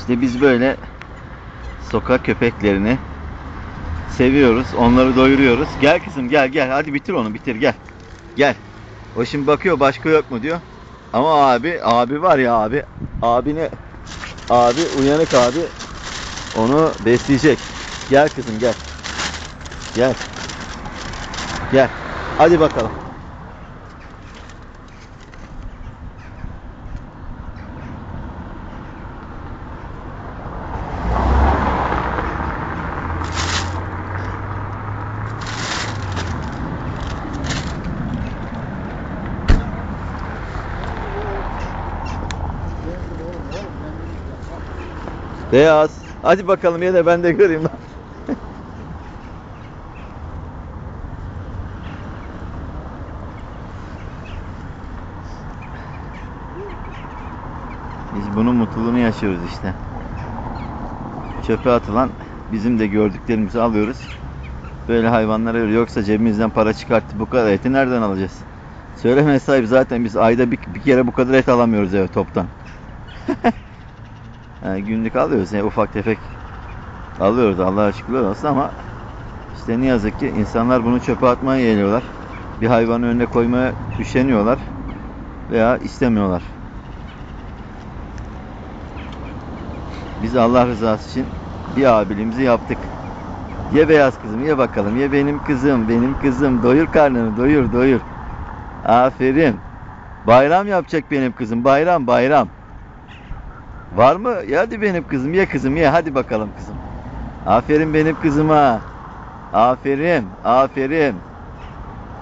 İşte biz böyle sokak köpeklerini seviyoruz. Onları doyuruyoruz. Gel kızım gel gel. Hadi bitir onu bitir gel. Gel. O şimdi bakıyor başka yok mu diyor. Ama abi abi var ya abi. Abine abi uyanık abi onu besleyecek. Gel kızım gel. Gel. Gel. Hadi bakalım. Beyaz. Hadi bakalım ya da ben de göreyim. Biz bunun mutluluğunu yaşıyoruz işte. Çöpe atılan bizim de gördüklerimizi alıyoruz. Böyle hayvanlara veriyoruz. Yoksa cebimizden para çıkarttı bu kadar eti nereden alacağız? Söyleme sahip zaten biz ayda bir, bir kere bu kadar et alamıyoruz eve toptan. Yani günlük alıyoruz yani ufak tefek alıyoruz Allah'a şükürler olsun ama işte ne yazık ki insanlar bunu çöpe atmaya geliyorlar. Bir hayvanın önüne koymaya üşeniyorlar veya istemiyorlar. Biz Allah rızası için bir abiliğimizi yaptık. Ye beyaz kızım ye bakalım ye benim kızım benim kızım doyur karnını doyur doyur. Aferin. Bayram yapacak benim kızım bayram bayram. Var mı? Ya hadi benim kızım ye kızım ye hadi bakalım kızım. Aferin benim kızıma. Aferin, aferin.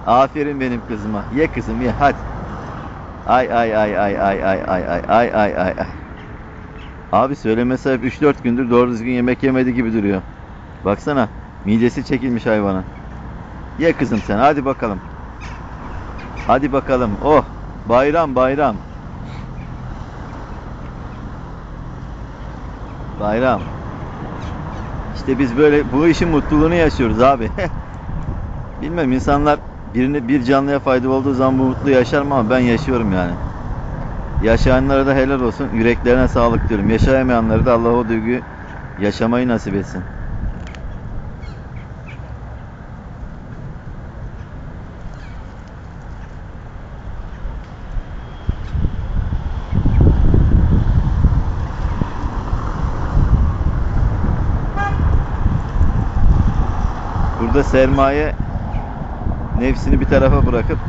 Aferin benim kızıma. Ye kızım ye hadi. Ay ay ay ay ay ay ay ay ay ay ay ay. Abi söylemesi hep 3-4 gündür doğru düzgün yemek yemedi gibi duruyor. Baksana midesi çekilmiş hayvanın. Ye kızım sen hadi bakalım. Hadi bakalım. Oh bayram bayram. Bayram. İşte biz böyle bu işin mutluluğunu yaşıyoruz abi. Bilmem insanlar birini bir canlıya fayda olduğu zaman bu mutlu yaşar mı ama ben yaşıyorum yani. Yaşayanlara da helal olsun. Yüreklerine sağlık diyorum. Yaşayamayanlara da Allah o duyguyu yaşamayı nasip etsin. Burada sermaye nefsini bir tarafa bırakıp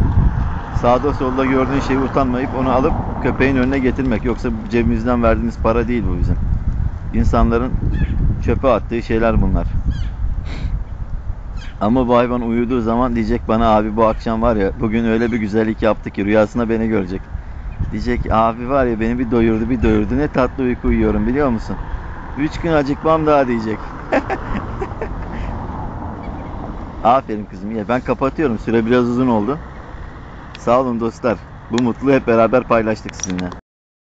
sağda solda gördüğün şeyi utanmayıp onu alıp köpeğin önüne getirmek. Yoksa cebimizden verdiğimiz para değil bu bizim. İnsanların çöpe attığı şeyler bunlar. Ama bu hayvan uyuduğu zaman diyecek bana abi bu akşam var ya bugün öyle bir güzellik yaptı ki rüyasında beni görecek. Diyecek abi var ya beni bir doyurdu bir doyurdu ne tatlı uyku uyuyorum biliyor musun? Üç gün acıkmam daha diyecek. Aferin kızım ya ben kapatıyorum süre biraz uzun oldu. Sağ olun dostlar. Bu mutluluğu hep beraber paylaştık sizinle.